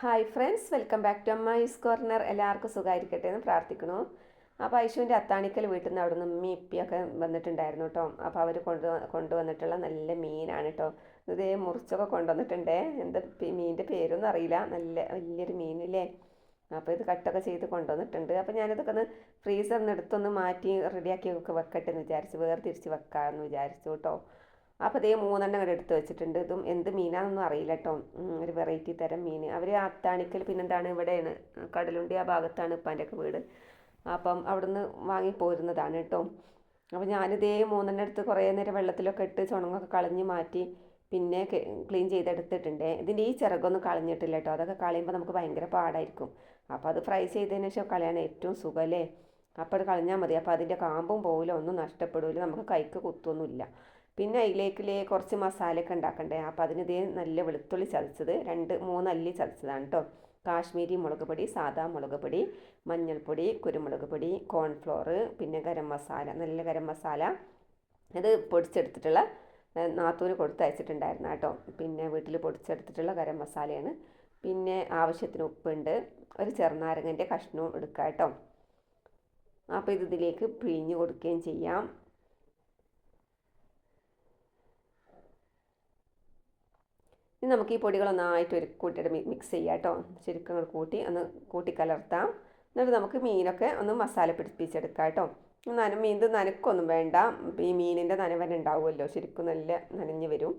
Hi friends welcome back to Ammais corner എല്ലാവർക്കും സുഖമായിരിക്കട്ടെ എന്ന് പ്രാർത്ഥിക്കുന്നു. അപ്പോൾ ഐശുവിന്റെ അത്താണിക്കൽ വീട്ടിൽ നിന്ന് അവിടെ നിന്ന് ഉമ്മി ഇപ്പിയൊക്കെ വന്നിട്ടുണ്ടായിരുന്നു കേട്ടോ. അപ്പോൾ അവർ കൊണ്ട് കൊണ്ടുവന്നിട്ടുള്ള നല്ല മീനാണ് കേട്ടോ. ഇതേ മുറിച്ചൊക്കെ കൊണ്ടുവന്നിട്ടുണ്ടേ. എന്താ മീനിന്റെ പേരൊന്നും അറിയില്ല. നല്ല വലിയൊരു മീനില്ലേ. അപ്പോൾ ഇത് കട്ടൊക്കെ ചെയ്ത് കൊണ്ടുവന്നിട്ടുണ്ട്. അപ്പോൾ ഞാനിതൊക്കെ ഒന്ന് ഫ്രീസറിൽ നിന്ന് എടുത്തൊന്ന് മാറ്റി റെഡിയാക്കി ഒക്കെ വെക്കട്ടെ എന്ന് വിചാരിച്ചു. വേർതിരിച്ച് വെക്കാമെന്ന് വിചാരിച്ചു കേട്ടോ. അപ്പോൾ ഇതേ മൂന്നെണ്ണം ഇവിടെ എടുത്ത് വെച്ചിട്ടുണ്ട്. ഇതും എന്ത് മീനാണെന്നൊന്നും അറിയില്ല കേട്ടോ ഒരു വെറൈറ്റി തരം മീൻ. അവർ അത്താണിക്കൽ പിന്നെന്താണ് ഇവിടെയാണ്. കടലുണ്ടി ആ ഭാഗത്താണ് ഇപ്പാന്റെയൊക്കെ വീട്. അപ്പം അവിടുന്ന് വാങ്ങി പോരുന്നതാണ് കേട്ടോ അപ്പോൾ ഞാനിതേ മൂന്നെണ്ണം എടുത്ത് കുറേ നേരം വെള്ളത്തിലൊക്കെ ഇട്ട് ചുണങ്ങൊക്കെ കളഞ്ഞ് മാറ്റി പിന്നെ ക്ലീൻ ചെയ്തെടുത്തിട്ടുണ്ട്. ഇതിന്റെ ഈ ചിറകൊന്നും കളഞ്ഞിട്ടില്ല കേട്ടോ അതൊക്കെ കളയുമ്പോൾ നമുക്ക് ഭയങ്കര പാടായിരിക്കും. അപ്പോൾ അത് ഫ്രൈ ചെയ്തതിന് ശേഷം കളയാൻ ഏറ്റവും സുഖമല്ലേ അപ്പോൾ അത് കളഞ്ഞാൽ മതി. അപ്പോൾ അതിന്റെ കാമ്പും പോവില്ല ഒന്നും നഷ്ടപ്പെടില്ല നമുക്ക് കൈക്ക് കുത്തൊന്നുമില്ല. പിന്നെ അതിലേക്കിലേ കുറച്ച് മസാലയൊക്കെ ഉണ്ടാക്കണ്ടേ? അപ്പോൾ അതിന് ഇതേ നല്ല വെളുത്തുള്ളി ചതച്ചത് രണ്ട് മൂന്നല്ലി ചതച്ചതാണ് കേട്ടോ കാശ്മീരി മുളക് പൊടി സാദാ മുളക് പൊടി മഞ്ഞൾപ്പൊടി കുരുമുളക് പൊടി കോൺഫ്ലോർ പിന്നെ ഗരം മസാല നല്ല ഗരം മസാല. അത് പൊടിച്ചെടുത്തിട്ടുള്ള നാത്തൂന് കൊടുത്തയച്ചിട്ടുണ്ടായിരുന്നു കേട്ടോ പിന്നെ വീട്ടിൽ പൊടിച്ചെടുത്തിട്ടുള്ള ഗരം മസാലയാണ്. പിന്നെ ആവശ്യത്തിന് ഉപ്പുണ്ട് ഒരു ചെറുനാരങ്ങന്റെ കഷ്ണവും എടുക്കാം കേട്ടോ അപ്പോൾ ഇത് ഇതിലേക്ക് പിഴിഞ്ഞ് കൊടുക്കുകയും ചെയ്യാം. ഇനി നമുക്ക് ഈ പൊടികൾ ഒന്നായിട്ട് ഒരു കൂട്ടിയിട്ട് മിക്സ് ചെയ്യാം കേട്ടോ. ശരിക്കും അങ്ങോട്ട് കൂട്ടി ഒന്ന് കൂട്ടി കലർത്താം. എന്നിട്ട് നമുക്ക് മീനൊക്കെ ഒന്ന് മസാല പിടിപ്പിച്ചെടുക്കാം കേട്ടോ. നന മീൻ നനക്കൊന്നും വേണ്ട. ഈ മീനിന്റെ നനവനുണ്ടാവുമല്ലോ ശരിക്കും നല്ല നനഞ്ഞ് വരും.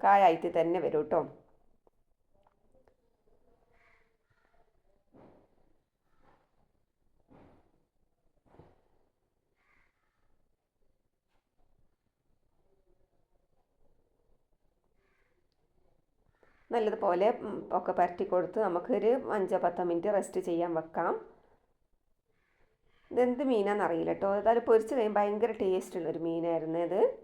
കായായിട്ട് തന്നെ വരും കേട്ടോ. നല്ലതുപോലെ ഒക്കെ പരട്ടി കൊടുത്ത് നമുക്കൊരു അഞ്ചോ പത്തോ മിനിറ്റ് റെസ്റ്റ് ചെയ്യാൻ വെക്കാം. ഇതെന്ത് മീനാണെന്ന് അറിയില്ല കേട്ടോ അതായത് പൊരിച്ച് കഴിയുമ്പോൾ ഭയങ്കര ഒരു മീനായിരുന്നു ഇത്.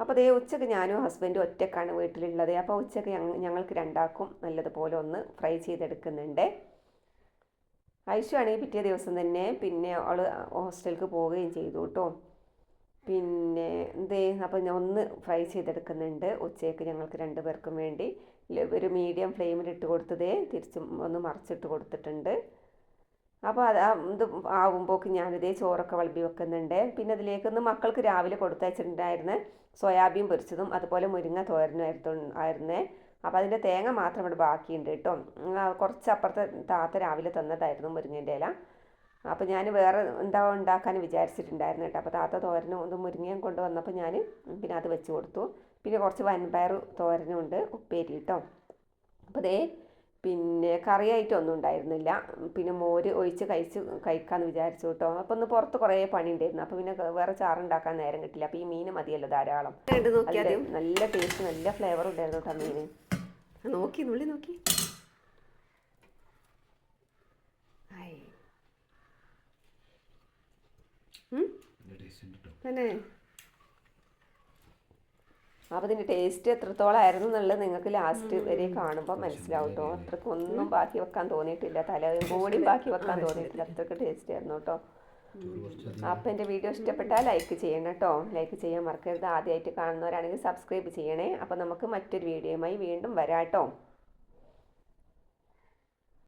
അപ്പോൾ അതേ ഉച്ചയ്ക്ക് ഞാനും ഹസ്ബൻഡും ഒറ്റക്കാണ് വീട്ടിലുള്ളത്. അപ്പോൾ ഉച്ചയ്ക്ക് ഞങ്ങ- ഞങ്ങൾക്ക് രണ്ടാക്കും നല്ലതുപോലെ ഒന്ന് ഫ്രൈ ചെയ്തെടുക്കുന്നുണ്ട്. ഐഷു ആണെങ്കിൽ പിറ്റേ ദിവസം തന്നെ പിന്നെ അവൾ ഹോസ്റ്റലിലേക്ക് പോവുകയും ചെയ്തു കേട്ടോ പിന്നെ എന്തേ അപ്പോൾ ഞാൻ ഒന്ന് ഫ്രൈ ചെയ്തെടുക്കുന്നുണ്ട്. ഉച്ചയ്ക്ക് ഞങ്ങൾക്ക് രണ്ട് പേർക്കും വേണ്ടി. ഒരു മീഡിയം ഫ്ലെയിമിൽ ഇട്ട് കൊടുത്തതേ തിരിച്ചും ഒന്ന് മറിച്ചിട്ട് കൊടുത്തിട്ടുണ്ട്. അപ്പോൾ അത് ഇത് ആകുമ്പോൾക്ക് ഞാനിതേ ചോറൊക്കെ വിളമ്പി വെക്കുന്നുണ്ട്. പിന്നെ അതിലേക്കൊന്ന് മക്കൾക്ക് രാവിലെ കൊടുത്തയച്ചിട്ടുണ്ടായിരുന്ന സോയാബീൻ പൊരിച്ചതും അതുപോലെ മുരിങ്ങ തോരനുമായിരുന്നു ആയിരുന്നേ അപ്പോൾ അതിന്റെ തേങ്ങ മാത്രം ഇവിടെ ബാക്കിയുണ്ട് കേട്ടോ. കുറച്ച് അപ്പുറത്തെ താത്ത രാവിലെ തന്നതായിരുന്നു മുരിങ്ങേന്റെ ഇല. അപ്പോൾ ഞാൻ വേറെ എന്താ ഉണ്ടാക്കാൻ വിചാരിച്ചിട്ടുണ്ടായിരുന്നു കേട്ടോ. അപ്പോൾ താത്ത തോരനും ഇത് മുരിങ്ങയും കൊണ്ടുവന്നപ്പോൾ ഞാൻ പിന്നെ അത് വെച്ച് കൊടുത്തു. പിന്നെ കുറച്ച് വൻപയർ തോരനും ഉണ്ട് ഉപ്പേരി കേട്ടോ. അപ്പോൾ ദേ പിന്നെ കറിയായിട്ടൊന്നും ഉണ്ടായിരുന്നില്ല. പിന്നെ മോര് ഒഴിച്ച് കഴിച്ച് കഴിക്കാമെന്ന് വിചാരിച്ചു കേട്ടോ. അപ്പോൾ ഒന്ന് പുറത്ത് കുറേ പണി ഉണ്ടായിരുന്നു അപ്പോൾ പിന്നെ വേറെ ചാറുണ്ടാക്കാൻ നേരം കിട്ടില്ല. അപ്പോൾ ഈ മീൻ മതിയല്ലോ ധാരാളം. നല്ല ടേസ്റ്റ് നല്ല ഫ്ലേവർ ഉണ്ടായിരുന്നു കേട്ടോ മീൻ നോക്കി നുള്ളി നോക്കി ഹായ് ഉം? തന്നെ അപ്പോൾ ഇതിന്റെ ടേസ്റ്റ് എത്രത്തോളമായിരുന്നു എന്നുള്ളത് നിങ്ങൾക്ക് ലാസ്റ്റ് വരെ കാണുമ്പോൾ മനസ്സിലാവും കേട്ടോ അത്രയ്ക്ക് ഒന്നും ബാക്കി വെക്കാൻ തോന്നിയിട്ടില്ല. തലയും കൂടി ബാക്കി വെക്കാൻ തോന്നിയിട്ടില്ല. അത്രയ്ക്ക് ടേസ്റ്റ് ആയിരുന്നു കേട്ടോ അപ്പൊ എന്റെ വീഡിയോ ഇഷ്ടപ്പെട്ടാൽ ലൈക്ക് ചെയ്യണം കേട്ടോ ലൈക്ക് ചെയ്യാൻ മറക്കരുത്. ആദ്യമായിട്ട് കാണുന്നവരാണെങ്കിൽ സബ്സ്ക്രൈബ് ചെയ്യണേ. അപ്പോൾ നമുക്ക് മറ്റൊരു വീഡിയോയുമായി വീണ്ടും വരാം കേട്ടോ